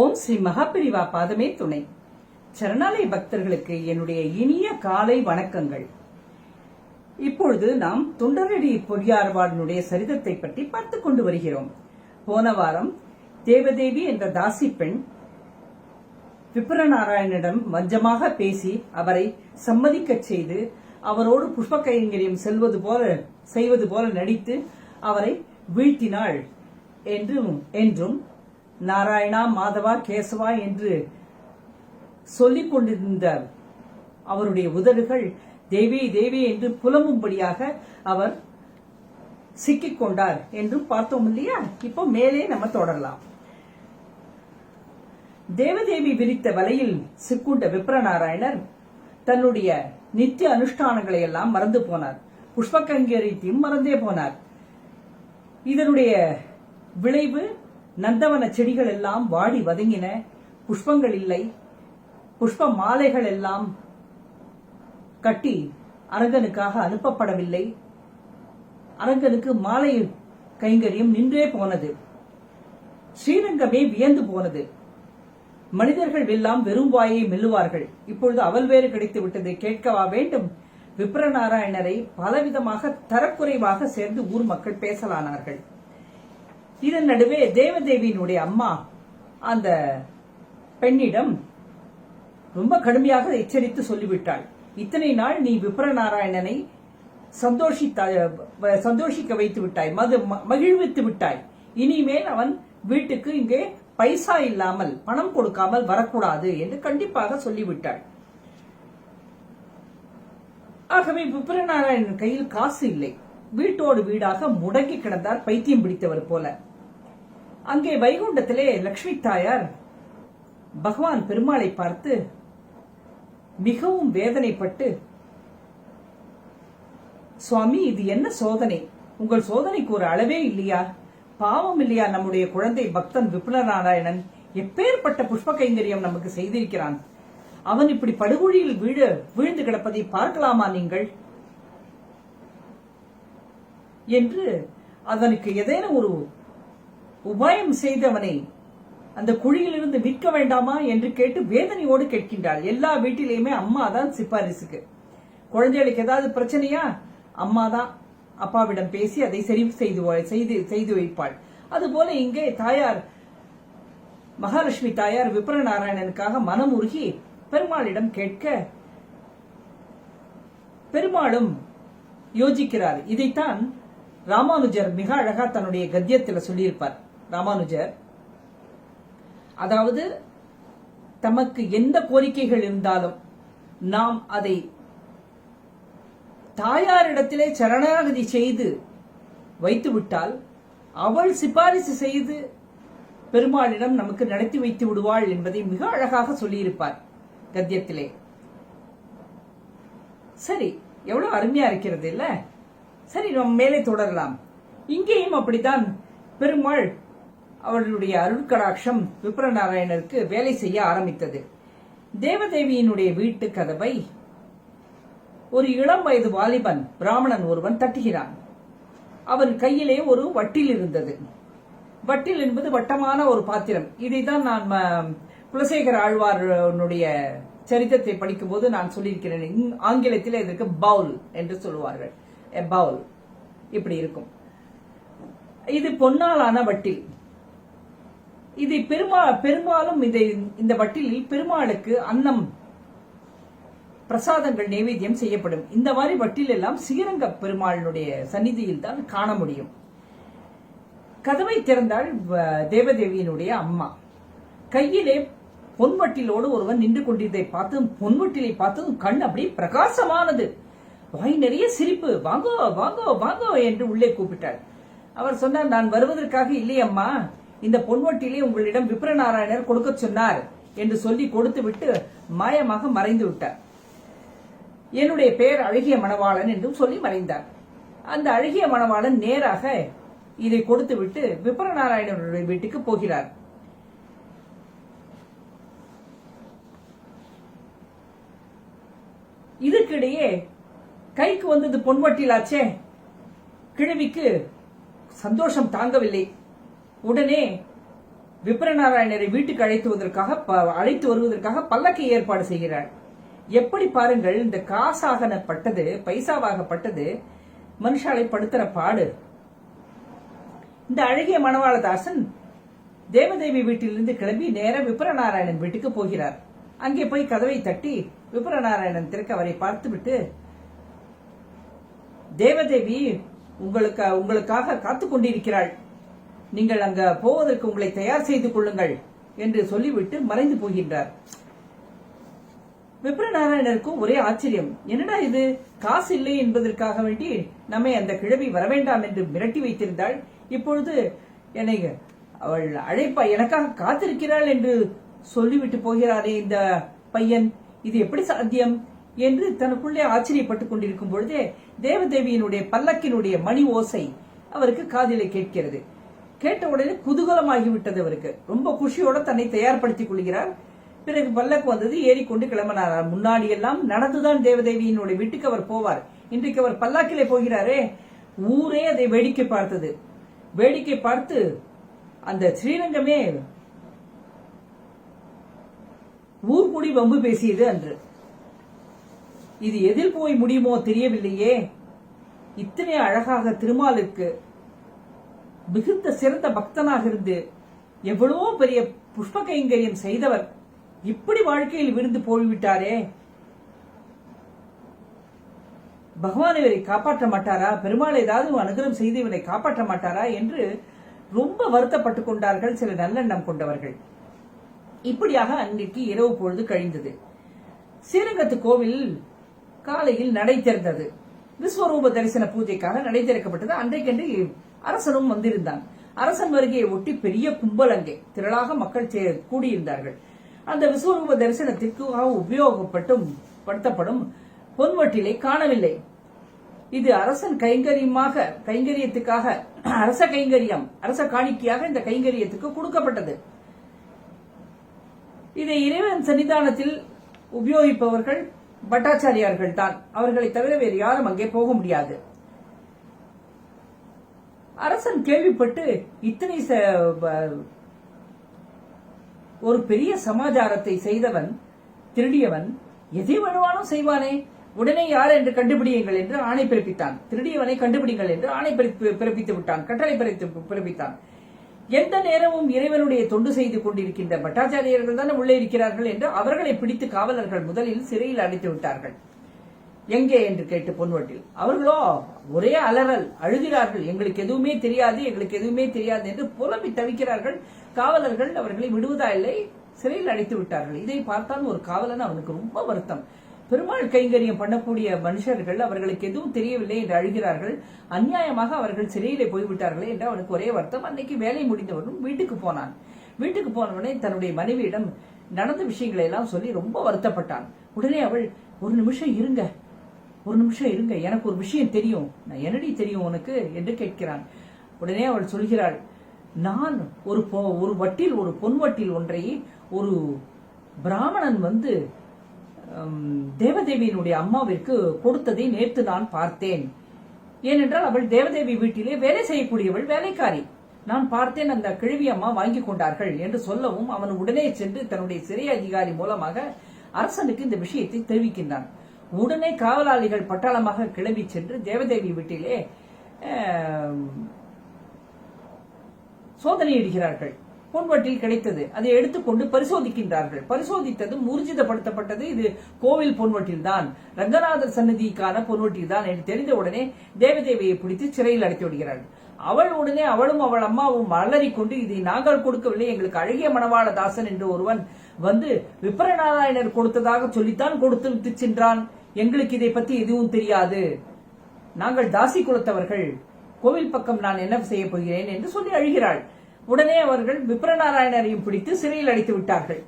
ஓம் ஸ்ரீ மகாபிரிவா பாதமே துணை. சரணாலய பக்தர்களுக்கு என்னுடைய இனிய காலை வணக்கங்கள். இப்பொழுது நாம் தொண்டரடி பொறியார்வாளனுடைய சரிதத்தை பற்றி பார்த்து கொண்டு வருகிறோம். போன வாரம் தேவதேவி என்ற தாசி பெண் விப்ரநாராயணனிடம் வஞ்சமாக பேசி அவரை சம்மதிக்கச் செய்து அவரோடு புஷ்ப கைங்கரியம் செல்வது போல செய்வது போல நடித்து அவரை வீழ்த்தினாள் என்றும் என்றும் நாராயணா மாதவா கேசவா என்று சொல்லிக் கொண்டிருந்த அவருடைய உதடுகள் தேவி தேவி என்று புலம்பும்படியாக அவர் சிக்கிக் கொண்டார் என்றும் பார்த்தோம் இல்லையா? இப்போ மேலே நம்ம தொடரலாம். தேவதேவி விரித்த வலையில் சிக்குண்ட விப்ரநாராயணர் தன்னுடைய நித்திய அனுஷ்டானங்களை எல்லாம் மறந்து போனார். புஷ்பகங்கரியத்தையும் மறந்தே போனார். இதனுடைய விளைவு நந்தவன செடிகள் எல்லாம் வாடி வதங்கின. புஷ்பங்கள் இல்லை. புஷ்ப மாலைகள் எல்லாம் கட்டி அரங்கனுக்காக அனுப்பப்படவில்லை. அரங்கனுக்கு மாலை கைங்கரியம் நின்றே போனது. ஸ்ரீரங்கமே வியந்து போனது. மனிதர்கள் எல்லாம் வெறும் வாயை மெல்லுவார்கள். இப்பொழுது அவள் வேறு கிடைத்து விட்டது. கேட்கவா வேண்டும்? விப்ரநாராயணரை பலவிதமாக தரக்குறைவாக சேர்ந்து ஊர் மக்கள் பேசலானார்கள். இதன் நடுவே தேவதேவியினுடைய அம்மா அந்த பெண்ணிடம் ரொம்ப கடுமையாக எச்சரித்து சொல்லிவிட்டாள். இத்தனை நாள் நீ விப்ரநாராயணனை சந்தோஷித்த சந்தோஷிக்க வைத்து விட்டாய் மது ம- மகிழ்வித்து விட்டாய். இனிமேல் அவன் வீட்டுக்கு இங்கே பைசா இல்லாமல் பணம் கொடுக்காமல் வரக்கூடாது என்று கண்டிப்பாக சொல்லிவிட்டாள். ஆகவே விப்ரநாராயணன் கையில் காசு இல்லை. வீட்டோடு வீடாக முடங்கி கிடந்தார் பைத்தியம் பிடித்தவர் போல. அங்கே வைகுண்டத்திலே லக்ஷ்மி தாயார் பகவான் பெருமாளை பார்த்து மிகவும் வேதனைப்பட்டு சுவாமி இது என்ன சோதனை? உங்கள் சோதனைக்கு ஒரு அளவே இல்லையா? பாவம் இல்லையா? நம்முடைய குழந்தை பக்தன் விபுலநாராயணன் எப்பேற்பட்ட புஷ்ப கைங்கரியம் நமக்கு செய்திருக்கிறான். அவன் இப்படி படுகொழியில் வீழ வீழ்ந்து கிடப்பதை பார்க்கலாமா நீங்கள்? என்று அதனுக்கு ஏதேனும் ஒரு உபாயம் செய்தவனை அந்த குழியிலிருந்து மீட்க வேண்டாமா என்று கேட்டு வேதனையோடு கேட்கின்றாள். எல்லா வீட்டிலேயுமே அம்மா தான் சிபாரிசுக்கு. குழந்தைகளுக்கு ஏதாவது பிரச்சனையா? அம்மா தான் அப்பாவிடம் பேசி அதை சரி செய்து செய்து செய்து வைப்பாள். அதுபோல இங்கே தாயார் மகாலட்சுமி தாயார் விப்ரநாராயணனுக்காக மனம் உருகி பெருமாளிடம் கேட்க பெருமாளும் யோசிக்கிறார். இதைத்தான் ராமானுஜர் மிக அழகா தன்னுடைய கத்தியத்தில் சொல்லியிருப்பார். ராமானுஜர். அதாவது தமக்கு எந்த கோரிக்கைகள் இருந்தாலும் நாம் அதை தாயாரிடத்திலே சரணாகதி செய்து வைத்துவிட்டால் அவள் சிபாரிசு செய்து பெருமாளிடம் நமக்கு நடத்தி வைத்து விடுவாள் என்பதை மிக அழகாக சொல்லியிருப்பார் கத்தியத்திலே. சரி எவ்வளவு அருமையா இருக்கிறது இல்ல? சரி நம்ம மேலே தொடரலாம். இங்கேயும் அப்படித்தான் பெருமாள் அவர்களுடைய அருட்கடாட்சம் விப்ரநாராயணருக்கு வேலை செய்ய ஆரம்பித்தது. தேவதேவியினுடைய வீட்டு கதவை ஒரு இளம் வயது வாலிபன் பிராமணன் ஒருவன் தட்டுகிறான். அவன் கையிலே ஒரு வட்டில் இருந்தது. வட்டில் என்பது வட்டமான ஒரு பாத்திரம். இதைதான் நான் ம- குலசேகர ஆழ்வாருடைய சரித்திரத்தை படிக்கும்போது நான் சொல்லியிருக்கிறேன். ஆங்கிலத்தில் இதற்கு பவுல் என்று சொல்லுவார்கள். எ பவுல். இப்படி இருக்கும். இது பொன்னாலான வட்டில். இதை பெருமா பெரும்பாலும் இதை இந்த வட்டிலில் பெருமாளுக்கு அன்னம் பிரசாதங்கள் நைவேத்தியம் செய்யப்படும். இந்த மாதிரி வட்டில் எல்லாம் ஸ்ரீரங்க பெருமாளினுடைய சந்நிதியில் தான் காண முடியும். கதவை திறந்தால் வ- தேவதேவியினுடைய அம்மா. கையிலே பொன்வட்டிலோடு ஒருவன் நின்று கொண்டிருந்ததை பார்த்ததும் பொன்வட்டிலை பார்த்ததும் கண் அப்படியே பிரகாசமானது. வாய் நிறைய சிரிப்பு வாங்கோ வாங்கோ வாங்கோ என்று உள்ளே கூப்பிட்டாள். அவர் சொன்னார் நான் வருவதற்காக இல்லையம்மா. இந்த பொன்வட்டிலே உங்களிடம் விப்ரநாராயணர் கொடுக்க சொன்னார் என்று சொல்லி கொடுத்து விட்டு மாயமாக மறைந்து விட்டார் என்னுடைய பெயர் அழகிய மணவாளன் என்றும் சொல்லி மறைந்தார். அந்த அழகிய மணவாளன் நேராக இதை கொடுத்து விட்டு விப்ரநாராயணனுடைய வீட்டுக்கு போகிறார். இதற்கிடையே கைக்கு வந்தது பொன்வட்டிலாச்சே. கிழவிக்கு சந்தோஷம் தாங்கவில்லை. உடனே விப்ரநாராயணரை வீட்டுக்கு அழைத்துவதற்காக ப- அழைத்து வருவதற்காக பல்லக்கை ஏற்பாடு செய்கிறாள் எப்படி பாருங்கள் இந்த காசாகனப்பட்டது பைசாவாகப்பட்டது மனுஷாலை படுத்துற பாடு. இந்த அழகிய மணவாளதாசன் தேவதேவி வீட்டிலிருந்து கிளம்பி நேர விப்ரநாராயணன் வீட்டுக்கு போகிறார். அங்கே போய் கதவை தட்டி விப்ரநாராயணன் திறக்க அவரை பார்த்துவிட்டு தேவதேவி உங்களுக்கு உங்களுக்காக காத்து கொண்டிருக்கிறாள் நீங்கள் அங்க போவதற்கு உங்களை தயார் செய்து கொள்ளுங்கள் என்று சொல்லிவிட்டு மறைந்து போகின்றார். விப்ரநாராயணருக்கும் ஒரே ஆச்சரியம். என்னடா இது? காசு இல்லை என்பதற்காக வேண்டி நம்மை அந்த கிழவி வரவேண்டாம் என்று மிரட்டி வைத்திருந்தாள். இப்பொழுது என்னை அவள் அழைப்பா எனக்காக காத்திருக்கிறாள் என்று சொல்லிவிட்டு போகிறாரே இந்த பையன். இது எப்படி சாத்தியம்? என்று தனக்குள்ளே ஆச்சரியப்பட்டுக் கொண்டிருக்கும் பொழுதே தேவதேவியினுடைய பல்லக்கினுடைய மணி ஓசை அவருக்கு காதிலே கேட்கிறது. கேட்ட உடனே குதூகலமாகிவிட்டது அவருக்கு. ரொம்ப குஷியோட தன்னை தயார்படுத்திக் கொள்கிறார். பிறகு பல்லக்கு வந்தது ஏறிக்கொண்டு கிளம்பினார். முன்னாடி எல்லாம் நடந்துதான் தேவதேவியினுடைய வீட்டுக்கு அவர் போவார். இன்றைக்கு அவர் பல்லாக்கிலே போகிறாரே. ஊரே அதை வேடிக்கை பார்த்தது. வேடிக்கை பார்த்து அந்த ஸ்ரீரங்கமே ஊர் கூடி வம்பு பேசியது அன்று. இது எதில் போய் முடியுமோ தெரியவில்லையே. இத்தனை அழகாக திருமாலுக்கு மிகுந்த சிறந்த பக்தனாக இருந்து எவ்வளவோ பெரிய புஷ்ப கைங்கரியம் செய்தவர். இப்படி வாழ்க்கையில் விழுந்து போய்விட்டாரே. பகவான் இவரை காப்பாற்ற மாட்டாரா? பெருமாள் ஏதாவது அனுகிரம் செய்து இவரை காப்பாற்ற மாட்டாரா என்று ரொம்ப வருத்தப்பட்டுக் கொண்டார்கள் சில நல்லெண்ணம் கொண்டவர்கள். இப்படியாக அன்றைக்கு இரவு பொழுது கழிந்தது. ஸ்ரீரங்கத்து கோவில் காலையில் நடை திறந்தது விஸ்வரூப தரிசன பூஜைக்காக நடை திறக்கப்பட்டது அன்றைக்கென்று அரசனும் வந்திருந்தான். அரசன் வருகையை ஒட்டி பெரிய கும்பல் அங்கே திரளாக மக்கள் கூடியிருந்தார்கள். அந்த விஸ்வரூப தரிசனத்திற்கு உபயோகப்பட்டும் படுத்தப்படும் பொன்வட்டிலை காணவில்லை. இது அரசன் கைங்கரியமாக கைங்கரியத்துக்காக அரச கைங்கரியம் அரச காணிக்கையாக இந்த கைங்கரியத்துக்கு கொடுக்கப்பட்டது. இதை இறைவன் சன்னிதானத்தில் உபயோகிப்பவர்கள் பட்டாச்சாரியார்கள் தான் அவர்களை தவிர வேறு யாரும் அங்கே போக முடியாது. அரசன் கேள்விப்பட்டு இத்தனை ஒரு பெரிய சமாச்சாரத்தை செய்தவன் திருடியவன் எதை வேணுமானும் செய்வானே? உடனே யார் என்று கண்டுபிடியுங்கள் என்று ஆணை பிறப்பித்தான். திருடியவனை கண்டுபிடிங்கள் என்று ஆணை பிறப்பித்து விட்டான். கட்டளை பிறப்பித்து- பிறப்பித்தான். எந்த நேரமும் இறைவனுடைய தொண்டு செய்து கொண்டிருக்கின்ற பட்டாச்சாரியர்கள் தானே உள்ளே இருக்கிறார்கள் என்று அவர்களை பிடித்து காவலர்கள் முதலில் சிறையில் அடைத்து விட்டார்கள். எங்கே என்று கேட்டு பொன்வட்டில். அவர்களோ ஒரே அலறல் அழுகிறார்கள். எங்களுக்கு எதுவுமே தெரியாது எங்களுக்கு எதுவுமே தெரியாது என்று புலம்பி தவிக்கிறார்கள். காவலர்கள் அவர்களை விடுவதா இல்லை சிறையில் அடைத்து விட்டார்கள். இதை பார்த்தால் ஒரு காவலன் அவனுக்கு ரொம்ப வருத்தம். பெருமாள் கைங்கரியம் பண்ணக்கூடிய மனுஷர்கள் அவர்களுக்கு எதுவும் தெரியவில்லை என்று அழுகிறார்கள். அநியாயமாக அவர்கள் சிறையிலே போய்விட்டார்களே என்று அவனுக்கு ஒரே வருத்தம். அன்னைக்கு வேலை முடிந்தவனும் வீட்டுக்கு போனான். வீட்டுக்கு போனவனே தன்னுடைய மனைவியிடம் நடந்த விஷயங்களை எல்லாம் சொல்லி ரொம்ப வருத்தப்பட்டான். உடனே அவள் ஒரு நிமிஷம் இருங்க. ஒரு நிமிஷம் இருங்க எனக்கு ஒரு விஷயம் தெரியும். நான் என்னடி தெரியும் உனக்கு என்று கேட்கிறான். உடனே அவள் சொல்கிறாள் நான் ஒரு பொ- ஒரு வட்டில் ஒரு பொன் வட்டில் ஒன்றை ஒரு பிராமணன் வந்து தேவதேவியினுடைய அம்மாவிற்கு கொடுத்ததை நேற்று நான் பார்த்தேன். ஏனென்றால் அவள் தேவதேவி வீட்டிலே வேலை செய்யக்கூடியவள் வேலைக்காரி. நான் பார்த்தேன் அந்த கிழவி அம்மா வாங்கி கொண்டார்கள் என்று சொல்லவும் அவன் உடனே சென்று தன்னுடைய சிறை அதிகாரி மூலமாக அரசனுக்கு இந்த விஷயத்தை தெரிவிக்கின்றான். உடனே காவலாளிகள் பட்டாளமாக கிளம்பி சென்று தேவதேவி வீட்டிலே சோதனையிடுகிறார்கள். பொன்வட்டில் கிடைத்தது. அதை எடுத்துக்கொண்டு பரிசோதிக்கின்றார்கள். பரிசோதித்ததும் ஊர்ஜிதப்படுத்தப்பட்டது. இது கோவில் பொன்வட்டில் தான் ரங்கநாதர் சன்னதிக்கான பொன்வட்டில் தான் என்று தெரிந்த உடனே தேவதேவியை பிடித்து சிறையில் அடைத்து விடுகிறார்கள். அவள் உடனே அவளும் அவள் அம்மாவும் அலறிக் கொண்டு இதை நாங்கள் கொடுக்கவில்லை. எங்களுக்கு அழகிய மணவாள தாசன் என்று ஒருவன் வந்து விப்ரநாராயணர் கொடுத்ததாக சொல்லித்தான் கொடுத்து விட்டு சென்றான். எங்களுக்கு இதை பத்தி எதுவும் தெரியாது. நாங்கள் தாசி குலத்தவர்கள். கோவில் பக்கம் நான் என்ன செய்ய போகிறேன் என்று சொல்லி அழுகிறாள். உடனே அவர்கள் விப்ரநாராயணரையும் பிடித்து சிறையில் அடைத்து விட்டார்கள்.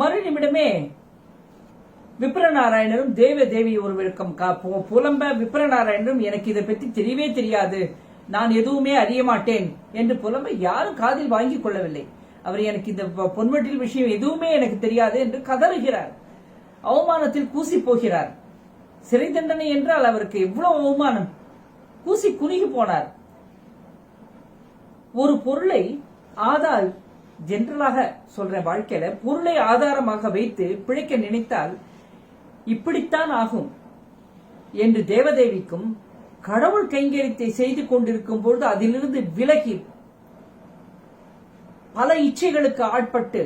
மறு நிமிடமே விப்ரநாராயணரும் தேவ தேவி ஒருவருக்கும் புலம்ப விப்ரநாராயணரும் எனக்கு இதை பற்றி தெரியவே தெரியாது. நான் எதுவுமே அறிய மாட்டேன் என்று புலம்ப யாரும் காதில் வாங்கிக் கொள்ளவில்லை. அவர் எனக்கு இந்த பொன்வெட்டில் விஷயம் எதுவுமே எனக்கு தெரியாது என்று கதறுகிறார். அவமானத்தில் கூசி போகிறார் சிறை தண்டனை என்றால் அவருக்கு எவ்வளவு அவமானம்? கூசி குறுகி போனார். ஒரு பொருளை ஆதார் ஜென்ரலாக சொல்ற வாழ்க்கையில பொருளை ஆதாரமாக வைத்து பிழைக்க நினைத்தால் இப்படித்தான் ஆகும் என்று தேவதேவிக்கும் கடவுள் கைங்கரியத்தை செய்து கொண்டிருக்கும் பொழுது அதிலிருந்து விலகி பல இச்சைகளுக்கு ஆட்பட்டு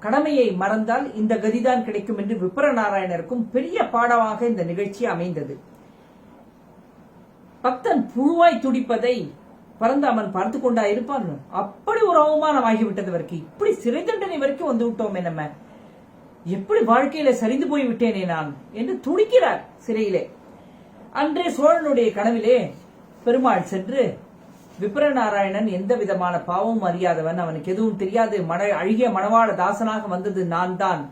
கடமையை மறந்தால் இந்த கதிதான் கிடைக்கும் என்று விப்ரநாராயணருக்கும் பெரிய பாடமாக இந்த நிகழ்ச்சி அமைந்தது. பக்தன் புழுவாய் துடிப்பதை பரந்தாமன் பார்த்து கொண்டா இருப்பான். அப்படி ஒரு அவமானம் ஆகிவிட்டது வரைக்கும் இப்படி சிறை தண்டனை வரைக்கும் வந்து விட்டோமே நம்ம. எப்படி வாழ்க்கையில சரிந்து போய் விட்டேனே நான் என்று துடிக்கிறார் சிறையிலே. அன்றே சோழனுடைய கனவிலே பெருமாள் சென்று விப்ரநாராயணன் எந்த விதமான பாவமும் அறியாதவன். அவனுக்கு எதுவும் தெரியாது. மன அழகிய மணவாள தாசனாக வந்தது நான் தான்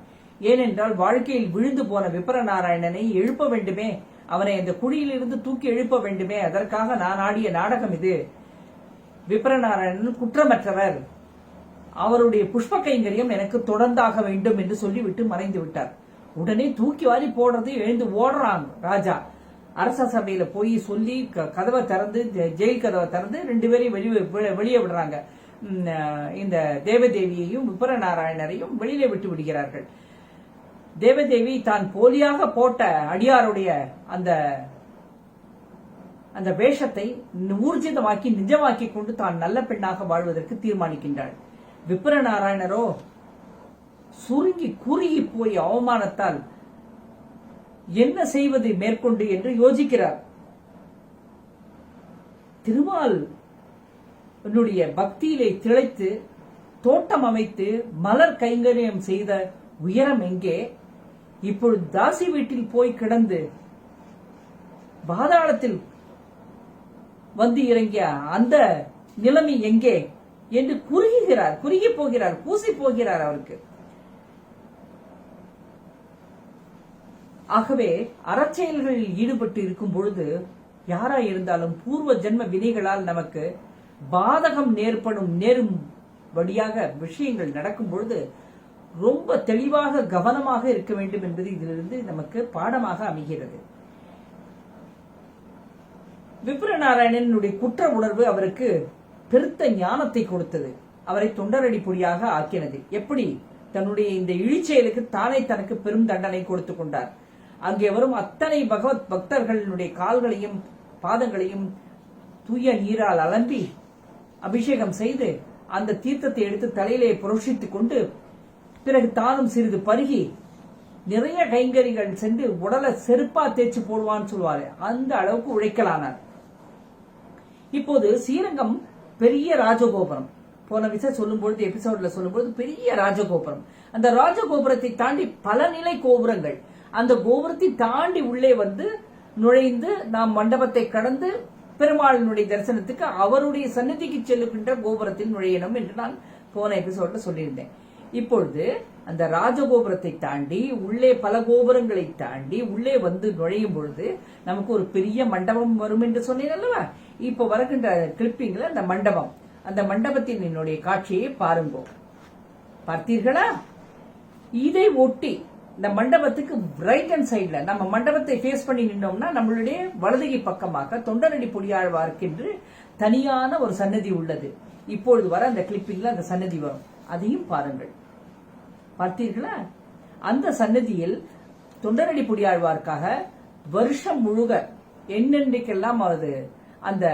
ஏனென்றால் வாழ்க்கையில் விழுந்து போன விப்ரநாராயணனை எழுப்ப வேண்டுமே. அவனை அந்த குழியிலிருந்து தூக்கி எழுப்ப வேண்டுமே. அதற்காக நான் ஆடிய நாடகம் இது. விப்ரநாராயணன் குற்றமற்றவர். அவருடைய புஷ்ப கைங்கரியம் எனக்கு தொடர்ந்தாக வேண்டும் என்று சொல்லிவிட்டு மறைந்து விட்டார் உடனே தூக்கி வாரி போடுறது எழுந்து ஓடுறான் ராஜா. அரச சபையில போய் சொல்லி க- கதவை திறந்து ஜெ- ஜெயில் கதவை திறந்து ரெண்டு பேரையும் வெளியே வெளியே விடுறாங்க. இந்த தேவதேவியையும் விபரநாராயணரையும் வெளியிலே விட்டு விடுகிறார்கள். தேவதேவி தான் போலியாக போட்ட அடியாருடைய அந்த அந்த வேஷத்தை ஊர்ஜிதமாக்கி நிஜமாக்கி கொண்டு தான் நல்ல பெண்ணாக வாழ்வதற்கு தீர்மானிக்கின்றாள். விப்ரநாராயணரோ சுருங்கி குறுகி போய் அவமானத்தால் என்ன செய்வது மேற்கொண்டு என்று யோசிக்கிறார். திருமால் என்னுடைய பக்தியிலே திளைத்து தோட்டம் அமைத்து மலர் கைங்கரியம் செய்த உயரம் எங்கே? இப்பொழுது தாசி வீட்டில் போய் கிடந்து பாதாளத்தில் வந்து இறங்கிய அந்த நிலைமை எங்கே? என்று குறுகுகிறார் குறுகி போகிறார் பூசி போகிறார் அவருக்கு. ஆகவே அறச்செயல்களில் ஈடுபட்டு இருக்கும் பொழுது யாரா இருந்தாலும் பூர்வ ஜென்ம வினைகளால் நமக்கு பாதகம் நேர்படும் நேரும் வழியாக விஷயங்கள் நடக்கும் பொழுது ரொம்ப தெளிவாக கவனமாக இருக்க வேண்டும் என்பது இதிலிருந்து நமக்கு பாடமாக அமைகிறது. விப்ரநாராயணனுடைய குற்ற உணர்வு அவருக்கு பெருத்த ஞானத்தை கொடுத்தது. அவரை தொண்டரடி பொடியாக ஆக்கினது. எப்படி? தன்னுடைய இந்த இழிச்செயலுக்கு தானே தனக்கு பெரும் தண்டனை கொடுத்து கொண்டார். அங்கே வரும் அத்தனை பகவத் பக்தர்களுடைய கால்களையும் பாதங்களையும் தூய நீரால் அலம்பி அபிஷேகம் செய்து அந்த தீர்த்தத்தை எடுத்து தலையிலே புரோஷித்துக் கொண்டு பிறகு தானும் சிறிது பருகி நிறைய கைங்கரிகள் சென்று உடலை செருப்பா தேய்ச்சி போடுவான்னு சொல்லுவாரு அந்த அளவுக்கு உழைக்கலானார். இப்போது ஸ்ரீரங்கம் பெரிய ராஜகோபுரம். போன விஷயம் சொல்லும்பொழுது எபிசோட்ல சொல்லும்பொழுது பெரிய ராஜகோபுரம். அந்த ராஜகோபுரத்தை தாண்டி பல நிலை கோபுரங்கள். அந்த கோபுரத்தை தாண்டி உள்ளே வந்து நுழைந்து நாம் மண்டபத்தை கடந்து பெருமாளினுடைய தரிசனத்துக்கு அவருடைய சந்நிதிக்கு செல்லுகின்ற கோபுரத்தில் நுழையணும் என்று நான் போன எபிசோட்ல சொல்லியிருந்தேன். இப்பொழுது அந்த ராஜகோபுரத்தை தாண்டி உள்ளே பல கோபுரங்களை தாண்டி உள்ளே வந்து நுழையும் பொழுது நமக்கு ஒரு பெரிய மண்டபம் வரும் என்று சொன்னேன் அல்லவா இப்போ வருகின்ற கிளிப்பிங்ல அந்த மண்டபம். அந்த மண்டபத்தின் என்னுடைய காட்சியை பாருங்கோ. பார்த்தீர்களா? இதை ஒட்டி இந்த மண்டபத்துக்கு ரைட் ஹேண்ட் சைடில் நம்ம மண்டபத்தை ஃபேஸ் பண்ணி நின்றோம்னா நம்மளுடைய வலதுகை பக்கமாக தொண்டரடி பொடியாழ்வார்க்கென்று தனியான ஒரு சன்னதி உள்ளது. இப்பொழுது வர அந்த கிளிப்பிங்ல அந்த சன்னதி வரும். அதையும் பாருங்கள். பார்த்தீர்களா? அந்த சன்னதியில் தொண்டரடி பொடியாழ்வார்க்காக வருஷம் முழுக என்னென்றைக்கெல்லாம் அது அந்த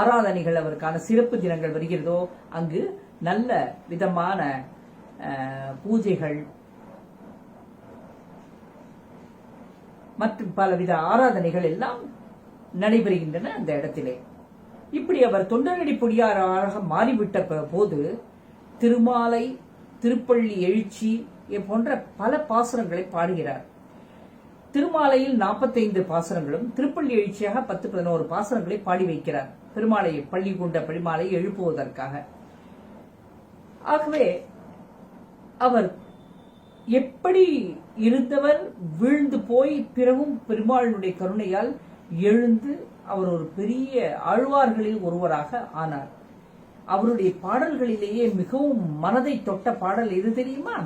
ஆராதனைகள் அவருக்கான சிறப்பு தினங்கள் வருகிறதோ அங்கு நல்ல விதமான பூஜைகள் மற்றும் பலவித ஆராதனைகள் எல்லாம் நடைபெறுகின்றன அந்த இடத்திலே. இப்படி அவர் தொண்டரடி பொடியாராக மாறிவிட்ட போது திருமாலை திருப்பள்ளி எழுச்சி போன்ற பல பாசுரங்களை பாடுகிறார். திருமாலையில் 45 பாசுரங்களும் திருப்பள்ளி எழுச்சியாக பத்து பதினோரு பாசுரங்களை பாடி வைக்கிறார். பெருமாளை பள்ளி கொண்ட பெருமாளை எழுப்புவதற்காக. ஆகவே அவர் எப்படி இருந்தவர் வீழ்ந்து போய் பிறகும் பெருமாளினுடைய கருணையால் எழுந்து அவர் ஒரு பெரிய ஆழ்வார்களில் ஒருவராக ஆனார். அவருடைய பாடல்களிலேயே மிகவும் மனதை தொட்ட பாடல் எது தெரியுமா?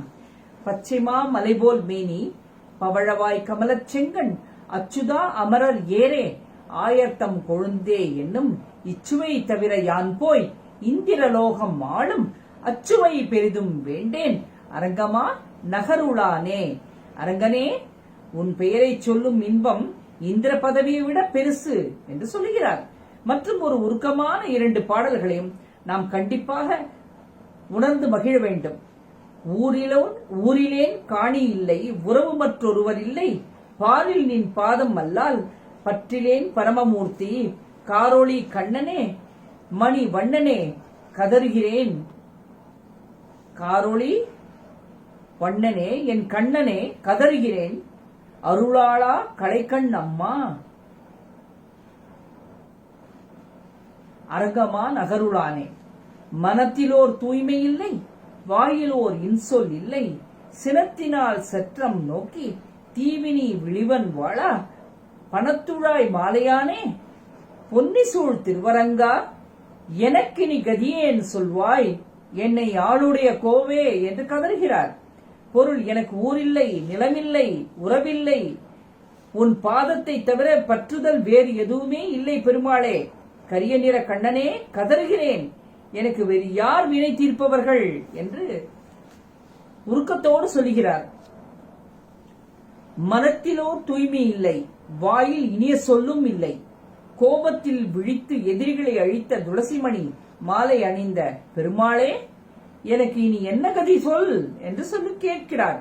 பச்சைமா மலைபோல் மேனி பவழவாய் கமலச் செங்கன் அச்சுதா அமரர் ஏரே ஆயர்த்தம் கொழுந்தே என்னும் இச்சுவை தவிர யான் போய் இந்திரலோகம் ஆளும் அச்சுவை பெரிதும் வேண்டேன். அரங்கமா நகருளானே அரங்கனே உன் பெயரைச் சொல்லும் இன்பம் இந்திர பதவியை விட பெருசு என்று சொல்லுகிறார். மற்றும் ஒரு உருக்கமான இரண்டு பாடல்களையும் நாம் கண்டிப்பாக உணர்ந்து மகிழ வேண்டும். ஊரிலோ ஊரிலேன் காணி இல்லை உறவு மற்றொருவர் இல்லை. பாரில் நின் பாதம் அல்லால் பற்றிலேன் பரமமூர்த்தி காரோளி கண்ணனே மணி வண்ணனே கதறுகிறேன். காரோளி வண்ணனே என் கண்ணனே கதறுகிறேன். அருளாளா கலைக்கண் அம்மா. அரங்கமா நகருளானே. மனத்திலோர் தூய்மை இல்லை வாயிலோர் இன்சொல் இல்லை. சினத்தினால் சற்றம் நோக்கி தீவினி விழிவன் வாழா. பணத்துழாய் மாலையானே பொன்னிசூழ் திருவரங்கா. எனக்கினி கதியேன் சொல்வாய் என்னை ஆளுடைய கோவே என்று கதறுகிறார். பொருள் எனக்கு ஊரில்லை நிலமில்லை உறவில்லை. உன் பாதத்தை தவிர பற்றுதல் வேறு எதுவுமே இல்லை பெருமாளே. கரிய நிற கண்ணனே கதறுகிறேன். எனக்கு வேறு யார் வினை தீர்ப்பவர்கள் என்று உருக்கத்தோடு சொல்லுகிறார் மனத்திலோ தூய்மை இல்லை வாயில் இனிய சொல்லும் இல்லை. கோபத்தில் விழித்து எதிரிகளை அழித்த துளசிமணி மாலை அணிந்த பெருமாளே எனக்கு இனி என்ன கதி சொல் என்று சொல்லி கேட்கிறார்.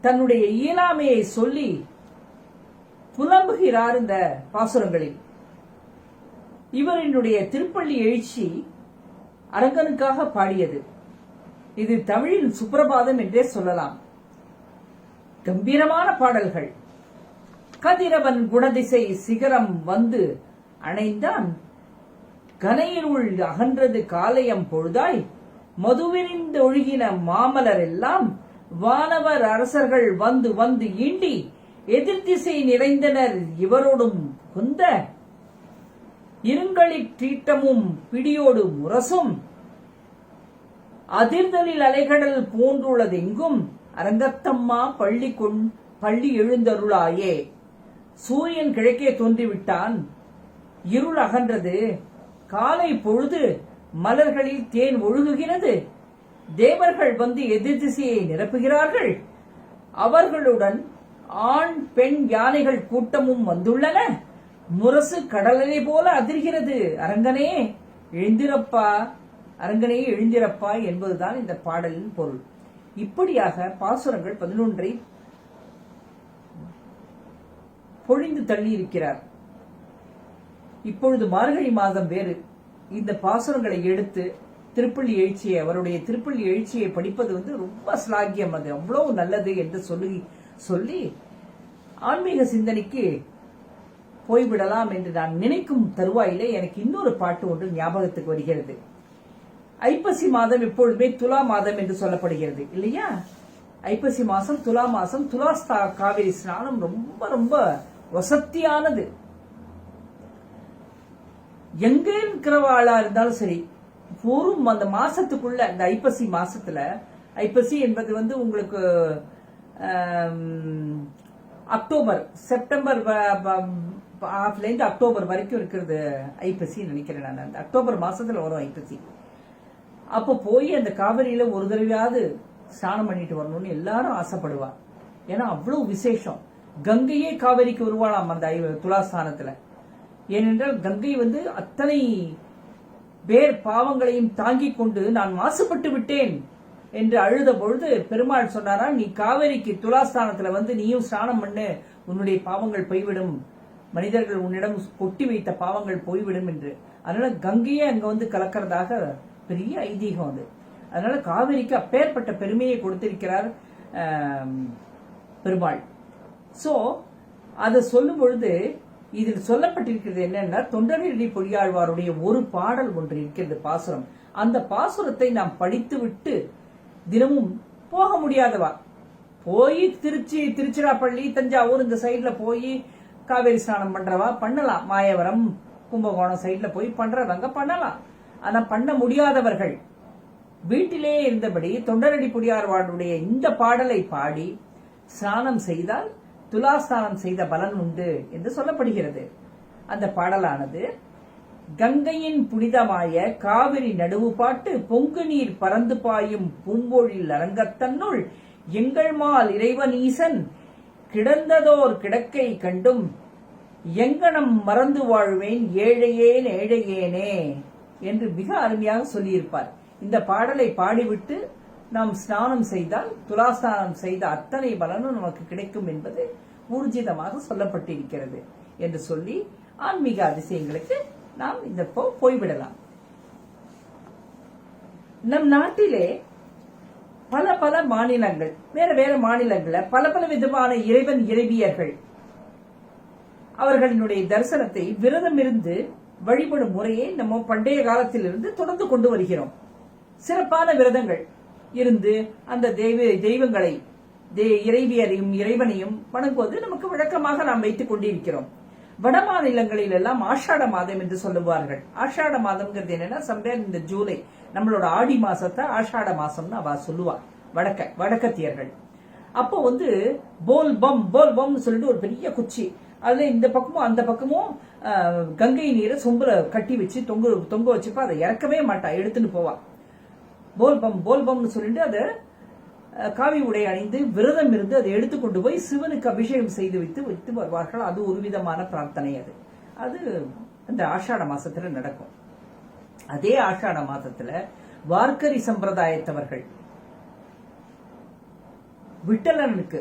தன்னுடைய இயலாமையை சொல்லி புலம்புகிறார் இந்த பாசுரங்களில். இவரினுடைய திருப்பள்ளி எழுச்சி அரங்கனுக்காக பாடியது. இது தமிழில் சுப்பிரபாதம் என்றே சொல்லலாம். கம்பீரமான பாடல்கள். கதிரவன் குணதிசை சிகரம் வந்து அணைந்தான். கனையினுள் அகன்றது காலையம் பொழுதாய் மதுவிரிந்து ஒழுகின மாமலர் எல்லாம் வானவர் அரசர்கள் வந்து வந்து ஈண்டி எதிர்திசை நிறைந்தனர் இவரோடும் குந்த. இருங்களிற் தீட்டமும் பிடியோடு முரசும். அதிர்தலில் அலைகடல் போன்றுள்ளதெங்கும் அரங்கத்தம்மா பள்ளி கொண் பள்ளி எழுந்தருளாயே. சூரியன் கிழக்கே தோன்றிவிட்டான். இருள் அகன்றது. காலை பொழுது மலர்களில் தேன் ஒழுகுகிறது. தேவர்கள் வந்து எதிர் திசையை நிரப்புகிறார்கள். அவர்களுடன் ஆண் பெண் யானைகள் கூட்டமும் வந்துள்ளன. முரசு கடலலை போல அதிர்கிறது. அரங்கனே எழுந்திரப்பா. அரங்கனே எழுந்திரப்பா என்பதுதான் இந்த பாடலின் பொருள். இப்படியாக பாசுரங்கள் பதினொன்றை பொழிந்து தள்ளி இருக்கிறார் இப்பொழுது மார்கழி மாதம் வேறு. இந்த பாசுரங்களை எடுத்து திருப்பள்ளி எழுச்சியை அவருடைய திருப்பள்ளி எழுச்சியை படிப்பது வந்து ரொம்ப ஸ்லாகியம் அது அவ்வளவு நல்லது என்று சொல்லி சொல்லி ஆன்மீக சிந்தனைக்கு போய்விடலாம் என்று நான் நினைக்கும் தருவாயிலே எனக்கு இன்னொரு பாட்டு ஒன்று ஞாபகத்துக்கு வருகிறது. ஐப்பசி மாதம் எப்பொழுதுமே துலா மாதம் என்று சொல்லப்படுகிறது இல்லையா? ஐப்பசி மாசம் துலா மாசம் துலா காவிரி ஸ்நானம் ரொம்ப ரொம்ப வசத்தியானது. எங்க இருக்கிறவாளா இருந்தாலும் சரி ஒரு அந்த மாசத்துக்குள்ள இந்த ஐப்பசி மாசத்துல ஐப்பசி என்பது வந்து உங்களுக்கு அக்டோபர் செப்டம்பர் ஆஃப்லேருந்து இருந்து அக்டோபர் வரைக்கும் இருக்கிறது ஐப்பசி நினைக்கிறேன் நான். அந்த அக்டோபர் மாசத்துல வரும் ஐப்பசி. அப்போ போய் அந்த காவிரியில ஒரு தடவையாவது ஸ்நானம் பண்ணிட்டு வரணும்னு எல்லாரும் ஆசைப்படுவா. ஏன்னா அவ்வளவு விசேஷம். கங்கையே காவிரிக்கு வருவாளாம் அந்த ஐ- துலாஸ்தானத்துல. ஏனென்றால் கங்கை வந்து அத்தனை பேர் பாவங்களையும் தாங்கிக் கொண்டு நான் மாசுபட்டு விட்டேன் என்று அழுத பொழுது பெருமாள் சொன்னாரா நீ காவேரிக்கு துலாஸ்தானத்துல வந்து நீயும் ஸ்நானம் பண்ணு உன்னுடைய பாவங்கள் போய்விடும். மனிதர்கள் உன்னிடம் கொட்டி வைத்த பாவங்கள் போய்விடும் என்று. அதனால கங்கையே அங்க வந்து கலக்கிறதாக பெரிய ஐதீகம் அது. அதனால காவிரிக்கு அப்பேற்பட்ட பெருமையை கொடுத்திருக்கிறார் பெருமாள். சோ அதை சொல்லும் பொழுது இதில் சொல்லப்பட்டிருக்கிறது என்னன்னா தொண்டரடி பொடியாழ்வாருடைய ஒரு பாடல் ஒன்று இருக்கிறது பாசுரம். அந்த பாசுரத்தை நாம் படித்துவிட்டு தினமும் போக முடியாதவா? போய் திருச்சி திருச்சிராப்பள்ளி தஞ்சாவூர் இந்த சைட்ல போய் காவேரி ஸ்நானம் பண்றவா? பண்ணலாம். மாயவரம் கும்பகோணம் சைட்ல போய் பண்றவங்க பண்ணலாம். ஆனா பண்ண முடியாதவர்கள் வீட்டிலே இருந்தபடி தொண்டரடி புடியார்வாளுடைய இந்த பாடலை பாடி ஸ்நானம் செய்தால் துலாஸ்தானம் செய்த பலன் உண்டு என்று சொல்லப்படுகிறது. அந்த பாடலானது கங்கையின் புனிதமாய காவிரி நடுவு பாட்டு பொங்கு நீர் பறந்து பாயும் பூங்கோழில் அரங்கத்தன்னுள் எங்கள் மால் இறைவனீசன் கிடந்ததோர் கிடக்கை கண்டும் எங்கனம் மறந்து வாழ்வேன் ஏழையேன் ஏழையேனே என்று மிக அருமையாக சொல்லியிருப்பார். இந்த பாடலை பாடிவிட்டு நாம் ஸ்நானம் செய்தால் துலாஸ்நானம் செய்த அத்தனை பலனும் நமக்கு கிடைக்கும் என்பது ஊர்ஜிதமாக சொல்லப்பட்டிருக்கிறது என்று சொல்லி ஆன்மீக அதிசயங்களுக்கு நாம் இந்த போய்விடலாம். நம் நாட்டிலே பல பல மாநிலங்கள் வேற வேற மாநிலங்கள்ல பல பல விதமான இறைவன் இறைவியர்கள் அவர்களினுடைய தரிசனத்தை விரதம் இருந்து வழிபடும் முறையை நம்ம பண்டைய காலத்திலிருந்து தொடர்ந்து கொண்டு வருகிறோம். சிறப்பான விரதங்கள். இருந்து அந்த தெய்வ தெய்வங்களை தே- இறைவியரையும் இறைவனையும் வணங்குவது நமக்கு வழக்கமாக நாம் வைத்துக் கொண்டிருக்கிறோம். வட மாநிலங்களில் எல்லாம் ஆஷாட மாதம் என்று சொல்லுவார்கள். ஆஷாட மாதம்ங்கிறது என்னன்னா சம்பேர் இந்த ஜூலை நம்மளோட ஆடி மாசத்தை ஆஷாட மாசம்னு அவ சொல்லுவா. வடக்க வடக்கத்தியர்கள். அப்போ வந்து போல் பம் போல் பம்னு சொல்லிட்டு ஒரு பெரிய குச்சி. அதுல இந்த பக்கமும் அந்த பக்கமும் கங்கை நீரை சொம்புல கட்டி வச்சு தொங்க தொங்க வச்சுப்பா அதை இறக்கவே மாட்டா எடுத்துன்னு போவா. போல்பம் போல்பம்னு போல் பம்னு சொல்லிட்டு அதை காவி உடை அணிந்து விரதம் இருந்து அதை எடுத்துக்கொண்டு போய் சிவனுக்கு அபிஷேகம் செய்து வைத்து வைத்து வருவார்கள். அது ஒரு விதமான பிரார்த்தனை அது. அது அந்த ஆஷாட மாசத்துல நடக்கும். அதே ஆஷாட மாசத்துல வார்க்கரி சம்பிரதாயத்தவர்கள் விட்டலனுக்கு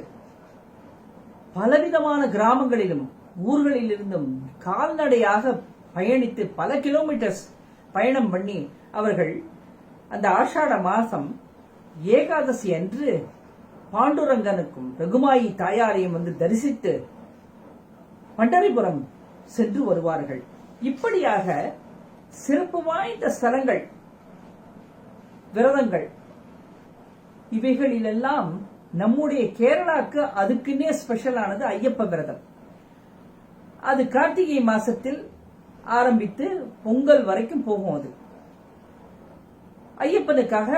பலவிதமான கிராமங்களிலும் ஊர்களிலிருந்தும் கால்நடையாக பயணித்து பல கிலோமீட்டர்ஸ் பயணம் பண்ணி அவர்கள் அந்த ஆஷாட மாசம் ஏகாதசி அன்று பாண்டுரங்கனுக்கும் ரகுமாயி தாயாரையும் வந்து தரிசித்து பண்டரிபுரம் சென்று வருவார்கள். இப்படியாக சிறப்பு வாய்ந்த ஸ்தலங்கள் விரதங்கள் இவைகளிலெல்லாம் நம்முடைய கேரளாக்கு அதுக்குன்னே ஸ்பெஷலானது ஐயப்ப விரதம். அது கார்த்திகை மாசத்தில் ஆரம்பித்து பொங்கல் வரைக்கும் போகும் அது. ஐயப்பனுக்காக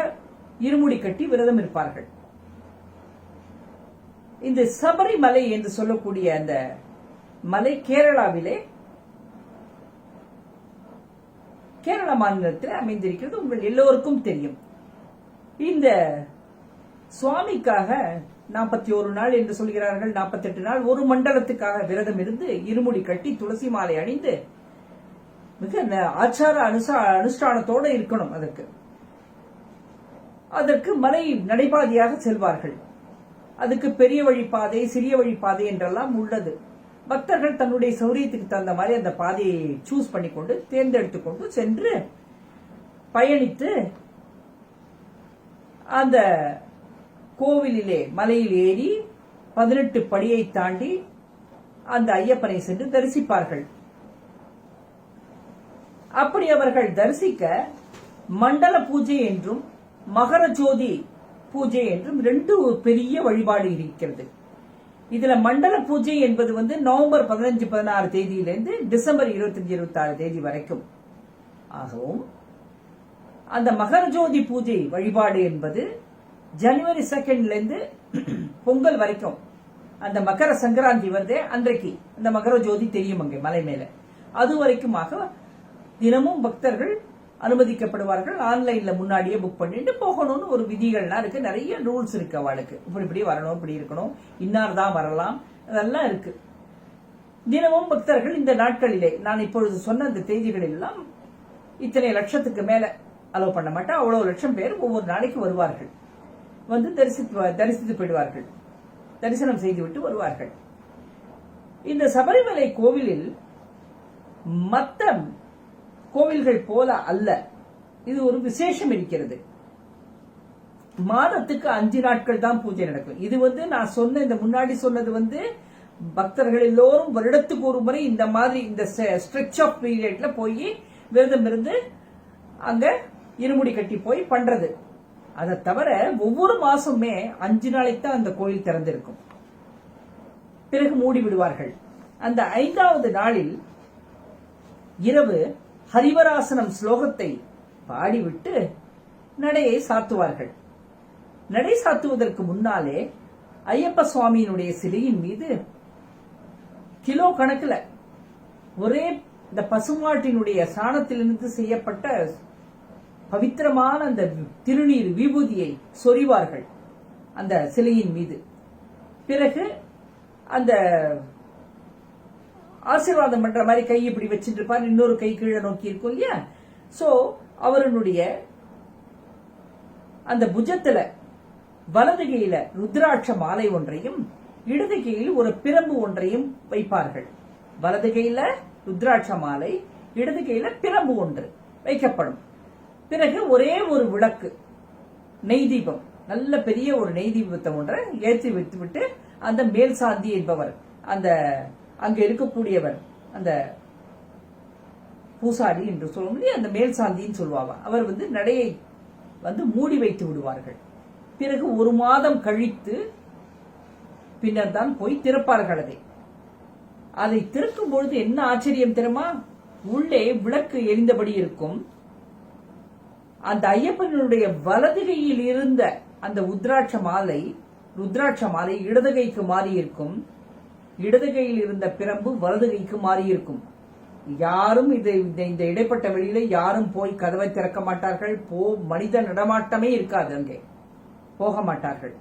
இருமுடி கட்டி விரதம் இருப்பார்கள். இந்த சபரிமலை என்று சொல்லக்கூடிய அந்த மலை கேரளாவிலே கேரள மாநிலத்தில் அமைந்திருக்கிறது. உங்கள் எல்லோருக்கும் தெரியும். இந்த சுவாமிக்காக நாற்பத்தி ஒரு நாள் என்று சொல்கிறார்கள். நாற்பத்தெட்டு நாள் ஒரு மண்டலத்துக்காக விரதம் இருந்து இருமுடி கட்டி துளசி மாலை அணிந்து மிக ஆச்சார அனுசா அனுஷ்டானத்தோடு இருக்கணும் அதற்கு. அதற்கு மலை நடைபாதையாக செல்வார்கள். அதுக்கு பெரிய வழிப்பாதை சிறிய வழிப்பாதை என்றெல்லாம் உள்ளது. பக்தர்கள் தன்னுடைய சௌரியத்துக்கு தகுந்த மாதிரி அந்த பாதையை சூஸ் பண்ணிக்கொண்டு தேர்ந்தெடுத்து கொண்டு சென்று பயணித்து அந்த கோவிலிலே மலையில் ஏறி பதினெட்டு படியை தாண்டி அந்த ஐயப்பனை சென்று தரிசிப்பார்கள். அப்படி அவர்கள் தரிசிக்க மண்டல பூஜை என்றும் மகர ஜோதி பூஜை என்றும் ரெண்டு பெரிய வழிபாடு இருக்கிறது. இதுல மண்டல பூஜை என்பது வந்து நவம்பர் பதினஞ்சு பதினாறு தேதியிலிருந்து டிசம்பர் இருபத்தஞ்சு இருபத்தி ஆறு தேதி வரைக்கும். ஆகவும் அந்த மகர ஜோதி பூஜை வழிபாடு என்பது ஜனவரி செகண்ட்ல இருந்து பொங்கல் வரைக்கும். அந்த மகர சங்கராந்தி வந்து அன்றைக்கு அந்த மகர ஜோதி தெரியும் அங்கே மலை மேல. அது வரைக்குமாக தினமும் பக்தர்கள் அனுமதிக்கப்படுவார்கள். ஆன்லைன்ல முன்னாடியே புக் பண்ணிட்டு போகணும்னு ஒரு விதிகள்லாம் இருக்கு. நிறைய ரூல்ஸ் இருக்கு அவளுக்கு. இப்படி இப்படி வரணும் இப்படி இருக்கணும். இன்னார் தான் வரலாம். அதெல்லாம் இருக்கு. தினமும் பக்தர்கள் இந்த நாட்களிலே நான் இப்பொழுது சொன்ன அந்த தேதிகள் எல்லாம் இத்தனை லட்சத்துக்கு மேல அலோவ் பண்ண மாட்டேன். அவ்வளவு லட்சம் பேர் ஒவ்வொரு நாளைக்கு வருவார்கள். வந்து தரிசித்து தரிசித்து போயிடுவார்கள். தரிசனம் செய்துவிட்டு வருவார்கள். இந்த சபரிமலை கோவிலில் மத்த கோவில்கள் போல அல்ல. இது ஒரு விசேஷம் இருக்கிறது. மாதத்துக்கு அஞ்சு நாட்கள் தான் பூஜை நடக்கும். இது வந்து நான் சொன்ன இந்த முன்னாடி சொன்னது வந்து பக்தர்கள் எல்லோரும் வருடத்துக்கு ஒரு முறை இந்த மாதிரி இந்த ஸ்ட்ரெச் ஆஃப் பீரியட்ல போய் விரதம் இருந்து அங்க இருமுடி கட்டி போய் பண்றது. அதை தவிர ஒவ்வொரு மாசமுமே அஞ்சு நாளைக்கு தான் அந்த கோயில் திறந்திருக்கும். பிறகு மூடி விடுவார்கள். அந்த ஐந்தாவது நாளில் இரவு ஹரிவராசனம் ஸ்லோகத்தை பாடிவிட்டு நடையை சாத்துவார்கள். நடை சாத்துவதற்கு முன்னாலே ஐயப்ப சுவாமியினுடைய சிலையின் மீது கிலோ கணக்கில் ஒரே இந்த பசுமாட்டினுடைய சாணத்திலிருந்து செய்யப்பட்ட பவித்திரமான அந்த திருநீர் விபூதியை சொறிவார்கள் அந்த சிலையின் மீது. பிறகு அந்த ஆசீர்வாதம் பண்ற மாதிரி கை இப்படி வச்சுட்டு இருப்பார் இன்னொரு கை கீழே நோக்கி இருக்கும் இல்லையா? சோ அவருடைய அந்த புஜத்துல வலது கையில ருத்ராட்ச மாலை ஒன்றையும் இடது கையில் ஒரு பிரம்பு ஒன்றையும் வைப்பார்கள். வலது கையில ருத்ராட்ச மாலை இடது கையில பிரம்பு ஒன்று வைக்கப்படும். பிறகு ஒரே ஒரு விளக்கு நெய் தீபம். நல்ல பெரிய ஒரு நெய் தீபத்தை ஒன்றை ஏற்றி வைத்து விட்டு அந்த மேல் சாந்தி என்பவர் அந்த அங்க இருக்கக்கூடியவர் அந்த பூசாரி என்று சொல்ல முடியும் அந்த மேல் சாந்தின்னு சொல்லுவாங்க அவர் வந்து நடையை வந்து மூடி வைத்து விடுவார்கள். பிறகு ஒரு மாதம் கழித்து பின்னர் தான் போய் திறப்பார்கள் அதை. அதை திறக்கும் பொழுது என்ன ஆச்சரியம் தெரியுமா? உள்ளே விளக்கு எரிந்தபடி இருக்கும். அந்த ஐயப்பனுடைய வலதுகையில் இருந்த அந்த உத்ராட்ச மாலை ருத்ராட்ச மாலை இடதுகைக்கு மாறியிருக்கும் மாறி இருக்கும். இடது கையில் இருந்த பிரம்பு வலது கைக்கு மாறி இருக்கும் யாரும் இதை இந்த- இந்த இடைப்பட்ட வெளியில யாரும் போய் கதவை திறக்க மாட்டார்கள். போ மனித நடமாட்டமே இருக்காது அங்கே. போக மாட்டார்கள்.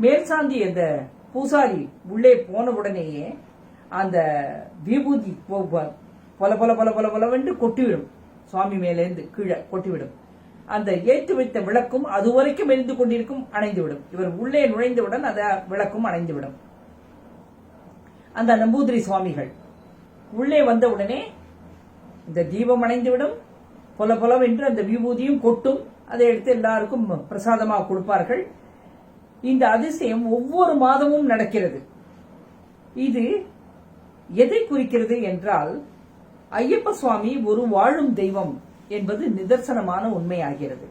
மேற்சாந்தி அந்த பூசாரி உள்ளே போன உடனேயே அந்த விபூதி பொல பொல பொல பொல பொலவென்று கொட்டிவிடும். சுவாமி மேலேந்து கீழே கொட்டிவிடும். அந்த ஏற்றி வைத்த விளக்கும் அதுவரைக்கும் எரிந்து கொண்டிருக்கும் அணைந்துவிடும். இவர் உள்ளே நுழைந்தவுடன் அந்த விளக்கும் அணைந்துவிடும். அந்த நம்பூதிரி சுவாமிகள். உள்ளே வந்த உடனே இந்த தீபம் அணைந்துவிடும். பொல பொலவென்று அந்த விபூதியும் கொட்டும். அதை எடுத்து எல்லாருக்கும் பிரசாதமாக கொடுப்பார்கள். இந்த அதிசயம் ஒவ்வொரு மாதமும் நடக்கிறது. இது எதை குறிக்கிறது என்றால் ஐயப்ப சுவாமி ஒரு வாழும் தெய்வம் என்பது நிதர்சனமான உண்மையாகிறது.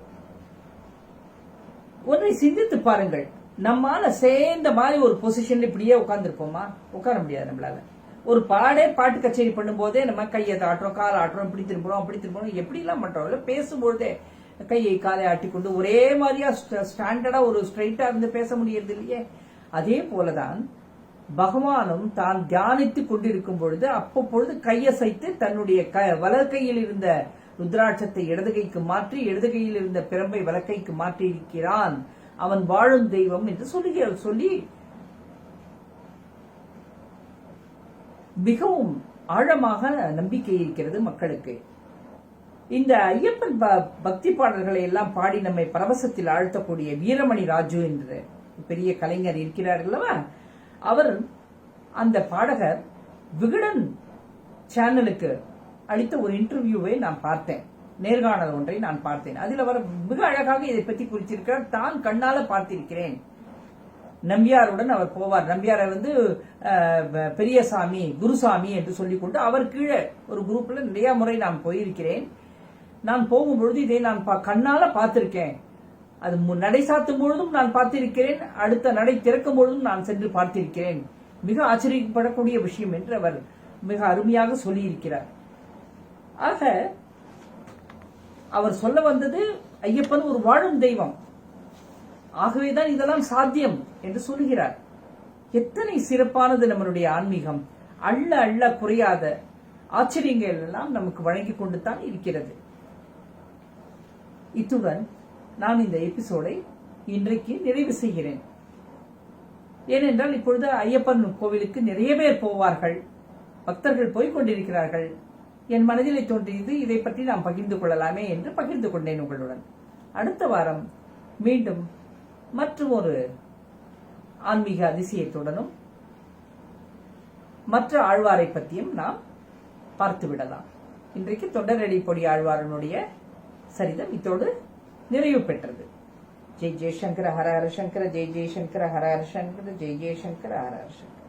ஒன்றை சிந்தித்து பாருங்கள். நம்மால சேர்ந்த மாதிரி ஒரு பொசிஷன்ல இப்படியே உட்காந்துருப்போமா உட்கார முடியாது நம்மளால. ஒரு பாடே பாட்டு கச்சேரி பண்ணும்போதே நம்ம கையை ஆட்டுறோம் காலை ஆட்டுறோம் இப்படி திரும்புறோம் அப்படி திரும்புறோம் எப்படி எல்லாம் பண்றோம்? இல்லை பேசும்பொழுதே கையை காலை ஆட்டிக்கொண்டு ஒரே மாதிரியா ஸ்டாண்டர்டா ஒரு ஸ்ட்ரைட்டா இருந்து பேச முடியறது இல்லையே? அதே போலதான் பகவானும் தான் தியானித்துக் கொண்டிருக்கும் பொழுது அப்பப்பொழுது கையசைத்து தன்னுடைய க- வலக்கையில் இருந்த ருத்ராட்சத்தை இடது கைக்கு மாற்றி இடது கையில் இருந்த பிரம்பை வலக்கைக்கு மாற்றி இருக்கிறான் அவன் வாழும் தெய்வம் என்று சொல்லி சொல்லி மிகவும் ஆழமாக நம்பிக்கை இருக்கிறது மக்களுக்கு. இந்த ஐயப்பன் ப- பக்தி பாடல்களை எல்லாம் பாடி நம்மை பரவசத்தில் ஆழ்த்தக்கூடிய வீரமணி ராஜு என்ற பெரிய கலைஞர் இருக்கிறார் அல்லவா? அவர் அந்த பாடகர் விகடன் சேனலுக்கு அளித்த ஒரு இன்டர்வியூவை நான் பார்த்தேன். நேர்காணல் ஒன்றை நான் பார்த்தேன். அதில் அவர் மிக அழகாக இதை பற்றி குறிச்சிருக்கிறார். தான் கண்ணால பார்த்திருக்கிறேன். நம்பியாருடன் அவர் போவார். நம்பியாரை வந்து பெரியசாமி குருசாமி என்று சொல்லிக்கொண்டு அவர் கீழே ஒரு குரூப்ல நிறைய முறை நான் போயிருக்கிறேன். நான் போகும்பொழுது இதை நான் பா- கண்ணால பார்த்திருக்கேன். அது மு- நடை சாத்தும் பொழுதும் நான் பார்த்திருக்கிறேன். அடுத்த நடை திறக்கும் பொழுதும் நான் சென்று பார்த்திருக்கிறேன். மிக ஆச்சரியப்படக்கூடிய விஷயம் என்று அவர் மிக அருமையாக சொல்லியிருக்கிறார். ஆக அவர் சொல்ல வந்தது ஐயப்பன் ஒரு வாழும் தெய்வம். ஆகவேதான் இதெல்லாம் சாத்தியம் என்று சொல்லுகிறார். எத்தனை சிறப்பானது நம்மளுடைய ஆன்மீகம். அள்ள அள்ள குறையாத ஆச்சரியங்கள் எல்லாம் நமக்கு வழங்கி கொண்டு தான் இருக்கிறது. இத்துடன் நான் இந்த எபிசோடை இன்றைக்கு நிறைவு செய்கிறேன். ஏனென்றால் இப்பொழுது ஐயப்பன் கோவிலுக்கு நிறைய பேர் போவார்கள். பக்தர்கள் போய்க் கொண்டிருக்கிறார்கள். என் மனதிலே தோன்றியது இதை பற்றி நாம் பகிர்ந்து கொள்ளலாமே என்று பகிர்ந்து கொண்டேன் உங்களுடன். அடுத்த வாரம் மீண்டும் மற்றும் ஒரு ஆன்மீக அதிசயத்துடனும் மற்ற ஆழ்வாரை பற்றியும் நாம் பார்த்து விடலாம். இன்றைக்கு தொண்டரடி பொடி ஆழ்வாரனுடைய சரிதம் இத்தோடு நிறைவு பெற்றது. ஜெய் ஜெய்சங்கர ஹர ஹர சங்கர ஜெய் ஜெய்சங்கர ஹர ஹர சங்கர ஜெய் ஜெய்சங்கர ஹர ஹர சங்கர.